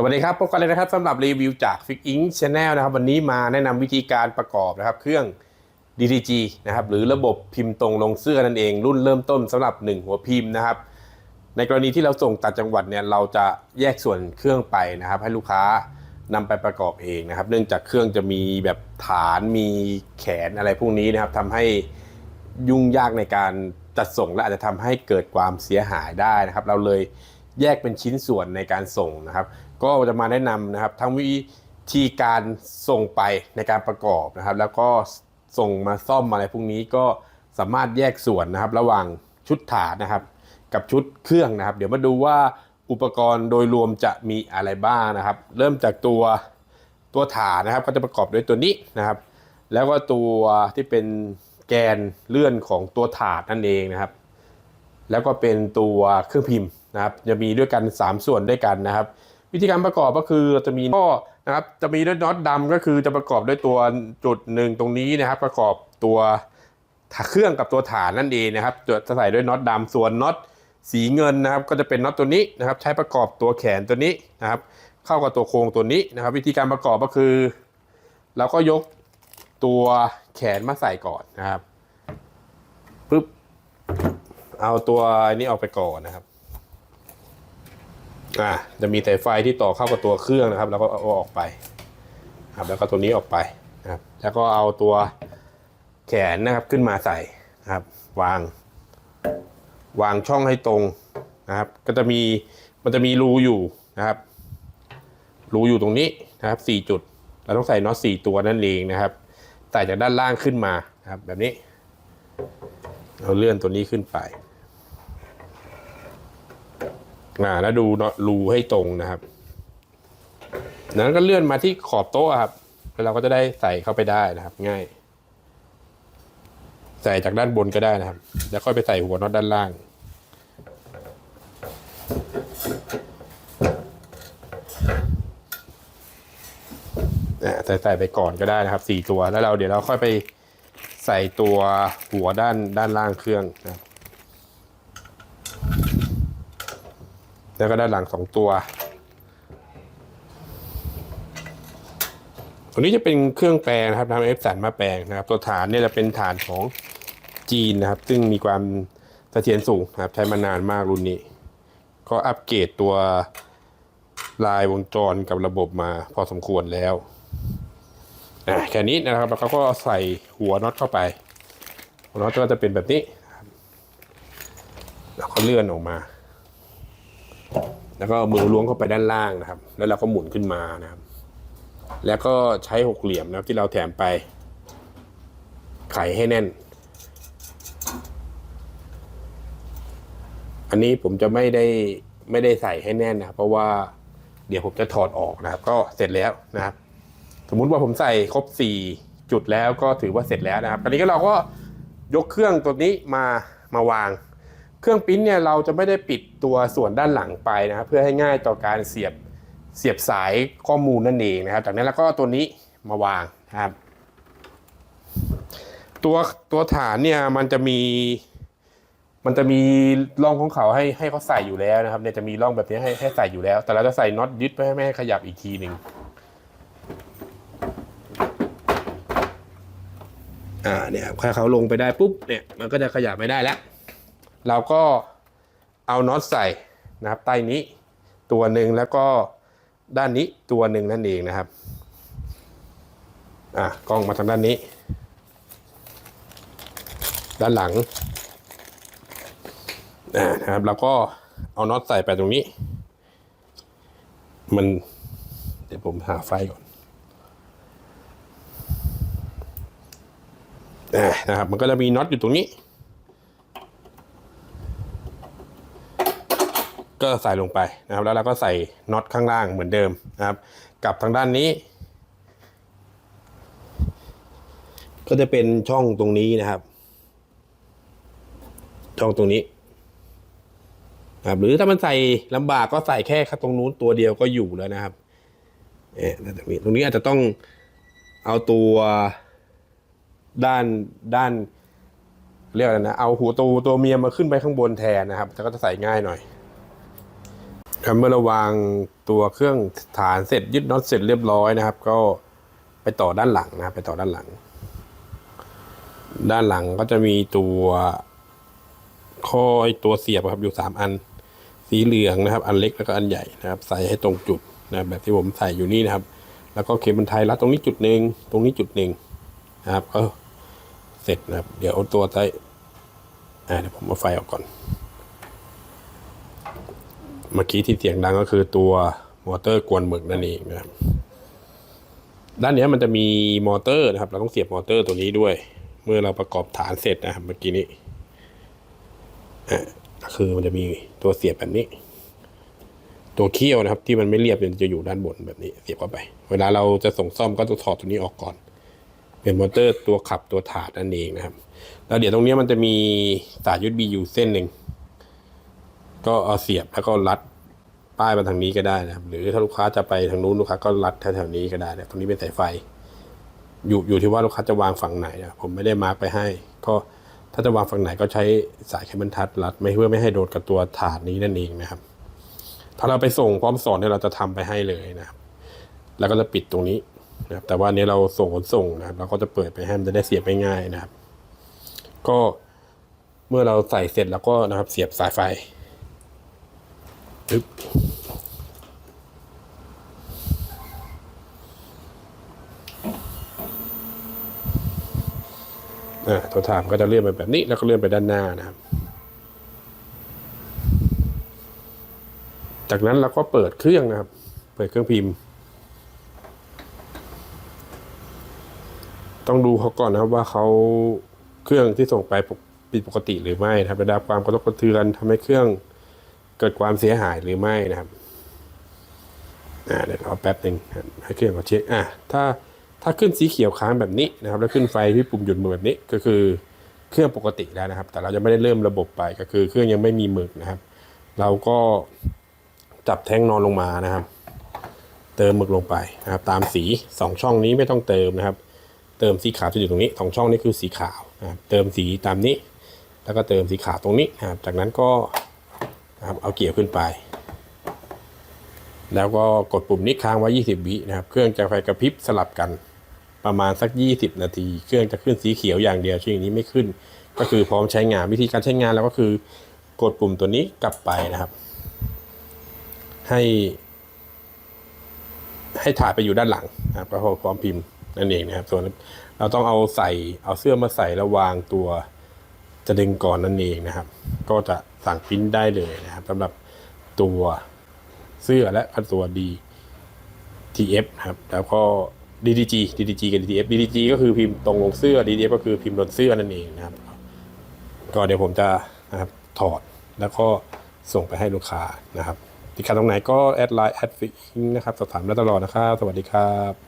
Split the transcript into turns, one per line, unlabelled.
สวัสดีครับพบกันเลยนะครับสำหรับรีวิวจาก f i x Inc Channel นะครับ วันนี้มาแนะนำวิธีการประกอบนะครับ เครื่อง DTG นะครับ หรือระบบพิมพ์ตรงลงเสื้อนั่นเอง รุ่นเริ่มต้นสำหรับ 1 หัวพิมพ์นะครับ ในกรณีที่เราส่งต่างจังหวัดเนี่ยเราจะแยกส่วนเครื่องไปนะครับ ให้ลูกค้านำไปประกอบเองนะครับ เนื่องจากเครื่องจะมีแบบฐานมีแขนอะไรพวกนี้นะครับทำให้ยุ่งยากในการจัดส่งและอาจจะทำให้เกิดความเสียหายได้นะครับ เราเลย แยกเป็นชิ้นส่วนในการส่งนะครับ ก็จะมาแนะนำนะครับทั้งวิธีการส่งไปในการประกอบนะครับ แล้วก็ส่งมาซ่อมอะไรพวกนี้ก็สามารถแยกส่วนนะครับ ระหว่างชุดฐานนะครับ กับชุดเครื่องนะครับ เดี๋ยวมาดูว่าอุปกรณ์โดยรวมจะมีอะไรบ้างนะครับ เริ่มจากตัวตัวฐานนะครับ ก็จะประกอบด้วยตัวนี้นะครับ แล้วก็ตัวที่เป็นแกนเลื่อนของตัวถาดนั่นเองนะครับ แล้วก็เป็นตัวเครื่องพิมพ์นะครับจะมีด้วยกัน 3 ส่วนด้วยกันนะครับ วิธีการประกอบก็คือจะมีข้อนะครับจะมีด้วยน็อตดำก็คือจะประกอบด้วยตัวจุดหนึ่งตรงนี้นะครับ ประกอบตัวเครื่องกับตัวฐานนั่นเองนะครับจะใส่ด้วยน็อตดำส่วนน็อตสีเงินนะครับ ก็จะเป็นน็อตตัวนี้นะครับ ใช้ประกอบตัวแขนตัวนี้นะครับ เข้ากับตัวโครงตัวนี้นะครับ วิธีการประกอบก็คือเราก็ยกตัวแขนมาใส่ก่อนนะครับปึ๊บ เอาตัวนี้ออกไปก่อนนะครับอ่าจะมีสายไฟที่ต่อเข้ากับตัวเครื่องนะครับ แล้วก็เอาออกไปครับแล้วก็ตัวนี้ออกไปนะครับ แล้วก็เอาตัวแขนนะครับขึ้นมาใส่นะครับ วาง วางช่องให้ตรงนะครับ ก็จะมีมันจะมีรูอยู่นะครับ รูอยู่ตรงนี้นะครับสี่จุด เราต้องใส่น็อตสี่ตัวนั่นเองนะครับใส่จากด้านล่างขึ้นมานะครับ แบบนี้ เราเลื่อนตัวนี้ขึ้นไป อ่าแล้วดูน็อตรูให้ตรงนะครับนั้นก็เลื่อนมาที่ขอบโต๊ะครับ แล้วเราก็จะได้ใส่เข้าไปได้นะครับ ง่าย ใส่จากด้านบนก็ได้นะครับ แล้วค่อยไปใส่หัวน็อตด้านล่างอ่าใส่ใส่ไปก่อนก็ได้นะครับสี่ตัว แล้วเราเดี๋ยวเราค่อยไปใส่ตัวหัวด้านด้านล่างเครื่องนะครับ แล้วก็ด้านหลังสองตัว ตัวนี้จะเป็นเครื่องแปลงนะครับทำเอฟสันมาแปลงนะครับ ตัวฐานเนี่ยจะเป็นฐานของจีนนะครับ ซึ่งมีความเสถียรสูงนะครับ ใช้มานานมากรุ่นนี้ ก็อัปเกรดตัวลายวงจรกับระบบมาพอสมควรแล้วอะแค่นี้นะครับแล้วเขาก็ใส่หัวน็อตเข้าไปหัวน็อตก็จะเป็นแบบนี้แล้วก็เลื่อนออกมา แล้วก็เอามือล้วงเข้าไปด้านล่างนะครับ แล้วเราก็หมุนขึ้นมานะครับ แล้วก็ใช้หกเหลี่ยมนะครับที่เราแถมไป ไขให้แน่น อันนี้ผมจะไม่ได้ไม่ได้ใส่ให้แน่นนะครับ เพราะว่าเดี๋ยวผมจะถอดออกนะครับ ก็เสร็จแล้วนะครับ สมมุติว่าผมใส่ครบ4จุดแล้วก็ถือว่าเสร็จแล้วนะครับตอนนี้ก็เราก็ยกเครื่องตัวนี้มามาวาง เครื่องปิ้นเนี่ยเราจะไม่ได้ปิดตัวส่วนด้านหลังไปนะครับเพื่อให้ง่ายต่อการเสียบเสียบสายข้อมูลนั่นเองนะครับ จากนั้นแล้วก็ตัวนี้มาวางนะครับ ตัวตัวฐานเนี่ยมันจะมี มันจะมีร่องของเขาให้ให้เขาใส่อยู่แล้วนะครับเนี่ยจะมีร่องแบบนี้ให้ให้ใส่อยู่แล้ว แต่เราจะใส่น็อตยึดไว้ให้ไม่ให้ขยับอีกทีหนึ่งอ่าเนี่ยถ้าเขาลงไปได้ปุ๊บเนี่ยมันก็จะขยับไม่ได้แล้ว เราก็เอาน็อตใส่นะครับใต้นี้ตัวหนึ่งแล้วก็ด้านนี้ตัวหนึ่งนั่นเองนะครับอะกล้องมาทางด้านนี้ ด้านหลังอ่านะครับแล้วก็เอาน็อตใส่ไปตรงนี้ มันเดี๋ยวผมหาไฟก่อนนะครับมันก็จะมีน็อตอยู่ตรงนี้ ก็ใส่ลงไปนะครับ แล้วเราก็ใส่น็อตข้างล่างเหมือนเดิมนะครับ กับทางด้านนี้ ก็จะเป็นช่องตรงนี้นะครับ ช่องตรงนี้นะครับหรือถ้ามันใส่ลำบากก็ใส่แค่ตรงนู้นตัวเดียวก็อยู่แล้วนะครับเอ๊ะตรงนี้ตรงนี้อาจจะต้องเอาตัวด้านด้านเรียกอะไรนะ เอาหัวตัวตัวเมียมาขึ้นไปข้างบนแทนนะครับแต่ก็จะใส่ง่ายหน่อย ครับเมื่อเราวางตัวเครื่องฐานเสร็จยึดน็อตเสร็จเรียบร้อยนะครับ ก็ไปต่อด้านหลังนะครับ ไปต่อด้านหลัง ด้านหลังก็จะมีตัวข้อไอ้ตัวเสียบครับอยู่สามอัน สีเหลืองนะครับ อันเล็กแล้วก็อันใหญ่นะครับ ใส่ให้ตรงจุดนะบแบบที่ผมใส่อยู่นี่นะครับ แล้วก็เข็มบันไทยรัดตรงนี้จุดหนึ่งตรงนี้จุดหนึ่งนะครับก็เสร็จนะครับ เดี๋ยวเอาตัวใต้อ่เดี๋ยวผมเอาไฟออกก่อน เมื่อกี้ที่เสียงดังก็คือตัวมอเตอร์กวนหมึกนั่นเองนะครับด้านนี้มันจะมีมอเตอร์นะครับ เราต้องเสียบมอเตอร์ตัวนี้ด้วย เมื่อเราประกอบฐานเสร็จนะครับเมื่อกี้นี้อะก็คือมันจะมีตัวเสียบแบบนี้ ตัวเขี้ยวนะครับ ที่มันไม่เรียบมันจะอยู่ด้านบนแบบนี้ เสียบเข้าไป เวลาเราจะส่งซ่อมก็ต้องถอดตัวนี้ออกก่อน เป็นมอเตอร์ตัวขับตัวถาดนั่นเองนะครับ แล้วเดี๋ยวตรงนี้มันจะมีสายยูดบีอยู่เส้นหนึ่ง ก็เอาเสียบแล้วก็รัดป้ายมาทางนี้ก็ได้นะครับ หรือถ้าลูกค้าจะไปทางนู้นลูกค้าก็รัดแถวๆนี้ก็ได้นะตรงนี้เป็นสายไฟ อยู่อยู่ที่ว่าลูกค้าจะวางฝั่งไหนนะผมไม่ได้มาร์กไปให้ ก็ถ้าจะวางฝั่งไหนก็ใช้สายเคเบิลทัดรัด ไม่เพื่อไม่ให้โดนกับตัวถาดนี้นั่นเองนะครับ ถ้าเราไปส่งพร้อมสอนเนี่ยเราจะทำไปให้เลยนะครับ แล้วก็จะปิดตรงนี้นะครับ แต่ว่าอันนี้เราส่งขนส่งนะครับเราก็จะเปิดไปให้มันจะได้เสียบง่ายๆนะครับ ก็เมื่อเราใส่เสร็จแล้วก็นะครับเสียบสายไฟ ปึ๊บอ่าตัวถามก็จะเลื่อนไปแบบนี้แล้วก็เลื่อนไปด้านหน้านะครับ จากนั้นเราก็เปิดเครื่องนะครับ เปิดเครื่องพิมพ์ ต้องดูเขาก่อนนะครับว่าเขาเครื่องที่ส่งไปปกผิดปกติหรือไม่นะครับระดับความกระทบกระเทือนทำให้เครื่อง เกิดความเสียหายหรือไม่นะครับอ่าเดี๋ยวรอแป๊บหนึ่งให้เครื่องเขาเช็คอ่าถ้าถ้าขึ้นสีเขียวค้างแบบนี้นะครับแล้วขึ้นไฟที่ปุ่มหยุดมือแบบนี้ก็คือเครื่องปกติแล้วนะครับ แต่เราจะไม่ได้เริ่มระบบไปก็คือเครื่องยังไม่มีหมึกนะครับ เราก็จับแท่งนอนลงมานะครับ เติมหมึกลงไปนะครับ ตามสีสองช่องนี้ไม่ต้องเติมนะครับ เติมสีขาวจะอยู่ตรงนี้สองช่องนี้คือสีขาวนะครับเติมสีตามนี้ แล้วก็เติมสีขาวตรงนี้นะครับจากนั้นก็ นะครับเอาเกียร์ขึ้นไป แล้วก็กดปุ่มนี้ค้างไว้ 20 วินะครับ เครื่องจะไฟกระพริบสลับกันประมาณสัก 20 นาที เครื่องจะขึ้นสีเขียวอย่างเดียวช่วงนี้ไม่ขึ้น ก็คือพร้อมใช้งานวิธีการใช้งานแล้วก็คือ กดปุ่มตัวนี้กลับไปนะครับ ให้ ให้ถ่ายไปอยู่ด้านหลังนะครับก็พร้อมพิมพ์นั่นเองนะครับ ส่วนเราต้องเอาใส่เอาเสื้อมาใส่แล้ววางตัว จะดึงก่อนนั่นเองนะครับ ก็จะสั่งปริ้นได้เลยนะครับสำหรับตัวเสื้อและตัว D TF ครับ แล้วก็ DDG DDG กับ DTF DDG ก็คือพิมพ์ตรงลงเสื้อ DTF ก็คือพิมพ์บนเสื้อนั่นเองนะครับ ก็เดี๋ยวผมจะนะครับถอดแล้วก็ส่งไปให้ลูกค้านะครับติดขัดตรงไหนก็แอดไลน์แอดฟิกนะครับสอบถามได้ตลอดนะครับ สวัสดีครับ